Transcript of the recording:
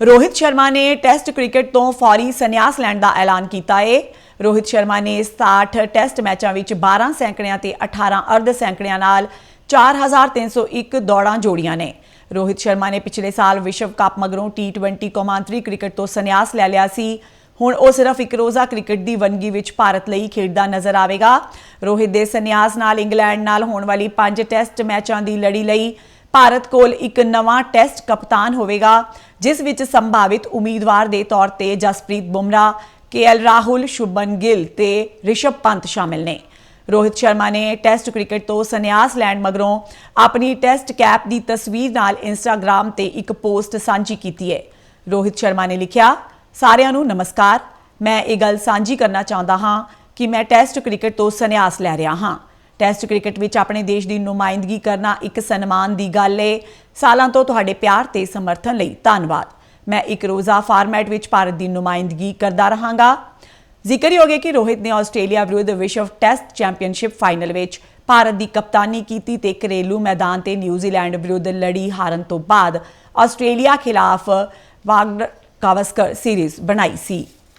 ਰੋਹਿਤ ਸ਼ਰਮਾ ਨੇ test cricket ਤੋਂ ਫੌਰੀ ਸੰਨਿਆਸ ਲੈਣ ਦਾ ਐਲਾਨ ਕੀਤਾ ਹੈ ਰੋਹਿਤ ਸ਼ਰਮਾ ਨੇ 67 ਟੈਸਟ ਮੈਚਾਂ ਵਿੱਚ 12 ਸੈਂਕੜਿਆਂ ਤੇ 18 ਅਰਧ ਸੈਂਕੜਿਆਂ ਨਾਲ 4301 ਦੌੜਾਂ ਜੋੜੀਆਂ ਨੇ। ਰੋਹਿਤ ਸ਼ਰਮਾ ਨੇ ਪਿਛਲੇ ਸਾਲ ਵਿਸ਼ਵ ਕੱਪ ਮਗਰੋਂ ਟੀ20 ਕੌਮਾਂਤਰੀ ਕ੍ਰਿਕਟ ਤੋਂ ਸੰਨਿਆਸ ਲੈ ਲਿਆ ਸੀ। ਹੁਣ ਉਹ ਸਿਰਫ ਇੱਕ ਰੋਜ਼ਾ ਕ੍ਰਿਕਟ ਦੀ ਵੰਨਗੀ ਵਿੱਚ ਭਾਰਤ ਲਈ ਖੇਡਦਾ ਨਜ਼ਰ ਆਵੇਗਾ। ਰੋਹਿਤ ਦੇ ਸੰਨਿਆਸ ਨਾਲ ਇੰਗਲੈਂਡ ਨਾਲ ਹੋਣ ਵਾਲੀ 5 ਟੈਸਟ ਮੈਚਾਂ ਦੀ ਲੜੀ ਲਈ ਭਾਰਤ ਕੋਲ ਇੱਕ ਨਵਾਂ ਟੈਸਟ ਕਪਤਾਨ ਹੋਵੇਗਾ, ਜਿਸ ਵਿੱਚ ਸੰਭਾਵਿਤ ਉਮੀਦਵਾਰ ਦੇ ਤੌਰ ਤੇ ਜਸਪ੍ਰੀਤ ਬੁਮਰਾਹ ਕੇਐਲ ਰਾਹੁਲ, ਸ਼ੁਭਨ ਗਿੱਲ ਤੇ ਰਿਸ਼ਭ ਪੰਤ ਸ਼ਾਮਿਲ ਨੇ। ਰੋਹਿਤ ਸ਼ਰਮਾ ਨੇ ਟੈਸਟ ਕ੍ਰਿਕਟ ਤੋਂ ਸੰਨਿਆਸ ਲੈਣ ਮਗਰੋਂ ਆਪਣੀ ਟੈਸਟ ਕੈਪ ਦੀ ਤਸਵੀਰ ਨਾਲ ਇੰਸਟਾਗ੍ਰam ਤੇ ਇੱਕ ਪੋਸਟ ਸਾਂਝੀ ਕੀਤੀ ਹੈ। ਰੋਹਿਤ ਸ਼ਰਮਾ ਨੇ ਲਿਖਿਆ, ਸਾਰਿਆਂ ਨੂੰ ਨਮਸਕਾਰ। ਮੈਂ ਇਹ ਗੱਲ ਸਾਂਝੀ ਕਰਨਾ ਚਾਹੁੰਦਾ ਹਾਂ ਕਿ ਮੈਂ ਟੈਸਟ ਕ੍ਰਿਕਟ ਤੋਂ ਸੰਨਿਆਸ ਲੈ ਰਿਹਾ ਹਾਂ। ਟੈਸਟ ਕ੍ਰਿਕਟ ਵਿੱਚ ਆਪਣੇ ਦੇਸ਼ ਦੀ ਨੁਮਾਇੰਦਗੀ ਕਰਨਾ ਇੱਕ ਸਨਮਾਨ ਦੀ ਗੱਲ ਏ। ਸਾਲਾਂ ਤੋਂ ਤੁਹਾਡੇ ਪਿਆਰ ਤੇ ਸਮਰਥਨ ਲਈ ਧੰਨਵਾਦ। ਮੈਂ ਇੱਕ ਰੋਜ਼ਾ ਫਾਰਮੈਟ ਵਿੱਚ ਭਾਰਤ ਦੀ ਨੁਮਾਇੰਦਗੀ ਕਰਦਾ ਰਹਾਂਗਾ। ਜ਼ਿਕਰਯੋਗ ਹੈ ਕਿ ਰੋਹਿਤ ਨੇ ਆਸਟ੍ਰੇਲੀਆ ਵਿਰੁੱਧ ਵਿਸ਼ਵ ਟੈਸਟ ਚੈਂਪੀਅਨਸ਼ਿਪ ਫਾਈਨਲ ਵਿੱਚ ਭਾਰਤ ਦੀ ਕਪਤਾਨੀ ਕੀਤੀ ਤੇ ਘਰੇਲੂ ਮੈਦਾਨ ਤੇ ਨਿਊਜ਼ੀਲੈਂਡ ਵਿਰੁੱਧ ਲੜੀ ਹਾਰਨ ਤੋਂ ਬਾਅਦ ਆਸਟ੍ਰੇਲੀਆ ਖਿਲਾਫ ਵਾਗਡ ਕਾਵਸਕਰ ਸੀਰੀਜ਼ ਬਣਾਈ ਸੀ।